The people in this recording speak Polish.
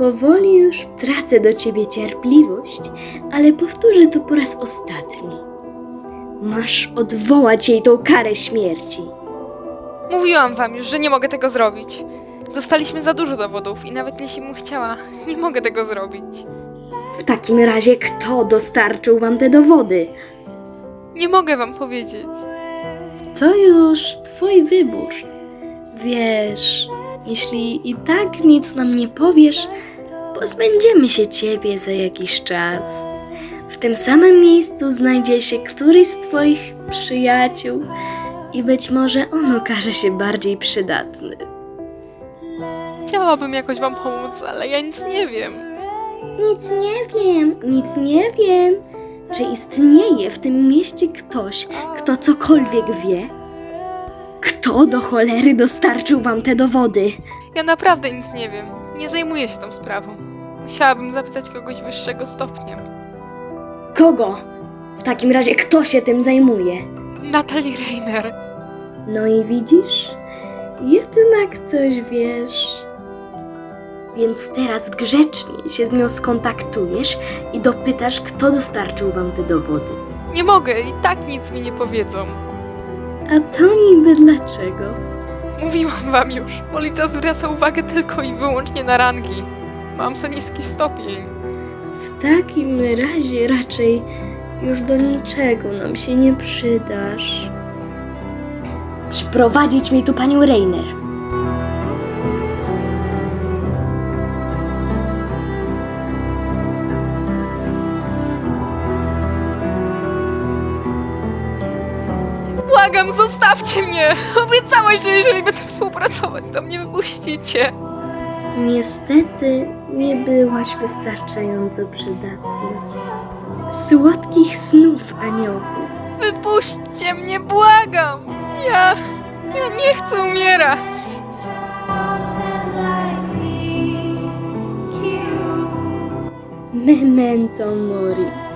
Powoli już tracę do ciebie cierpliwość, ale powtórzę to po raz ostatni. Masz odwołać jej tą karę śmierci. Mówiłam wam już, że nie mogę tego zrobić. Dostaliśmy za dużo dowodów i nawet jeśli bym chciała, nie mogę tego zrobić. W takim razie kto dostarczył wam te dowody? Nie mogę wam powiedzieć. To już twój wybór. Wiesz, jeśli i tak nic nam nie powiesz, pozbędziemy się ciebie za jakiś czas. W tym samym miejscu znajdzie się któryś z twoich przyjaciół i być może on okaże się bardziej przydatny. Chciałabym jakoś wam pomóc, ale ja nic nie wiem. Nic nie wiem, nic nie wiem. Czy istnieje w tym mieście ktoś, kto cokolwiek wie? Kto do cholery dostarczył wam te dowody? Ja naprawdę nic nie wiem. Nie zajmuję się tą sprawą. Musiałabym zapytać kogoś wyższego stopniem. Kogo? W takim razie kto się tym zajmuje? Natalie Reiner. No i widzisz? Jednak coś wiesz. Więc teraz grzecznie się z nią skontaktujesz i dopytasz, kto dostarczył wam te dowody. Nie mogę i tak nic mi nie powiedzą. A to niby dlaczego? Mówiłam wam już. Policja zwraca uwagę tylko i wyłącznie na rangi. Mam za niski stopień. W takim razie raczej już do niczego nam się nie przydasz. Przyprowadzić mi tu panią Reiner. Błagam, zostawcie mnie! Obiecałaś, że jeżeli będę współpracować, to mnie wypuścicie. Niestety nie byłaś wystarczająco przydatna. Słodkich snów, aniołku. Wypuśćcie mnie, błagam! Ja... ja nie chcę umierać. Memento mori.